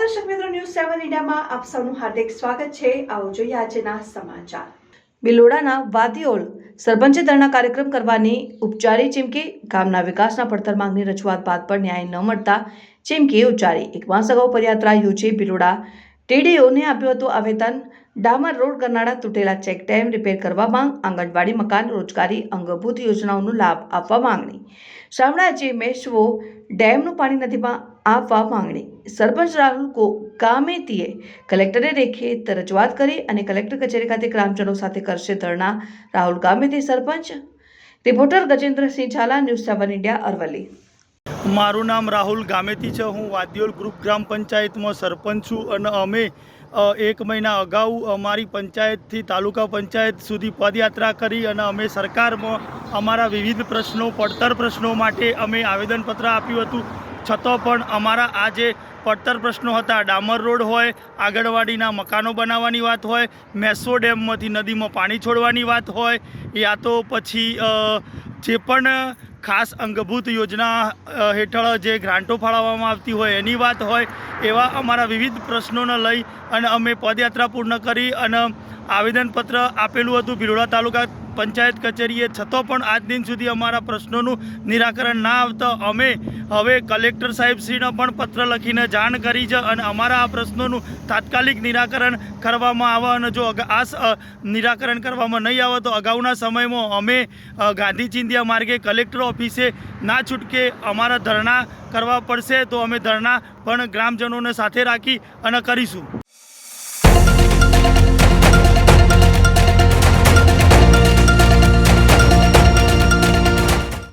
ન્યૂઝમાં આપ સૌનું હાર્દિક સ્વાગત છે. આવો જોઈએ આજના સમાચાર. બિલોડાના વાદીઓલ સરપંચે ધરણા કાર્યક્રમ કરવાની ઉપચારી ચીમકી, ગામના વિકાસના પડતર માંગની રજૂઆત બાદ પણ ન્યાય ન મળતા ચીમકી ઉચ્ચારી. એક માસ અગાઉ પદયાત્રા યોજી બિલોડા ટીડીઓને આપ્યું હતું આવેદન. ડામર રોડ કરનાળા તૂટેલા ચેક ડેમ રિપેર કરવા માંગ. આંગણવાડી મકાન, રોજગારી અંગભૂત યોજનાઓનો લાભ આપવા માંગણી. શામળાજી મેશવો ડેમનું પાણી નદીમાં આપવા માંગણી. સરપંચ રાહુલ કો ગામેતીએ કલેક્ટરે રેખે રજૂઆત કરી અને કલેક્ટર કચેરી ખાતે ગ્રામજનો સાથે કરશે ધરણા. Rahul Gameti, sarpanch. Reporter Gajendrasinh Zala, news seven India, Aravalli. મારું નામ રાહુલ ગામેતી છે. હું વાદ્યોલ ગ્રુપ ગ્રામ પંચાયતમાં સરપંચ છું અને અમે એક મહિના અગાઉ અમારી પંચાયતથી તાલુકા પંચાયત સુધી પદયાત્રા કરી અને અમે સરકારમાં અમારા વિવિધ પ્રશ્નો, પડતર પ્રશ્નો માટે અમે આવેદનપત્ર આપ્યું હતું. છતાં પણ અમારા આ જે પડતર પ્રશ્નો હતા, ડામર રોડ હોય આગળવાડીના મકાનો બનાવવાની વાત હોય, મેસો ડેમમાંથી નદીમાં પાણી છોડવાની વાત હોય, યા તો પછી જે પણ ખાસ અંગભૂત યોજના હેઠળ જે ગ્રાન્ટો ફાળવવામાં આવતી હોય એની વાત હોય, એવા અમારા વિવિધ પ્રશ્નોને લઈ અને અમે પદયાત્રા પૂર્ણ કરી અને આવેદનપત્ર આપેલું હતું ભિલોડા તાલુકા પંચાયત કચેરીએ છતાં પણ આજ દિન સુધી અમારા પ્રશ્નોનું નિરાકરણ ના આવતા અમે હવે કલેક્ટર સાહેબશ્રીને પણ પત્ર લખીને જાણ કરી છે અને અમારા આ પ્રશ્નોનું તાત્કાલિક નિરાકરણ કરવામાં આવે અને જો આ નિરાકરણ કરવામાં નહીં આવે તો અગાઉના સમયમાં અમે ગાંધી ચિંધિયા માર્ગે કલેક્ટર ઓફિસે ના છૂટકે અમારા ધરણા કરવા પડશે તો અમે ધરણા પણ ગ્રામજનોને સાથે રાખી અને કરીશું.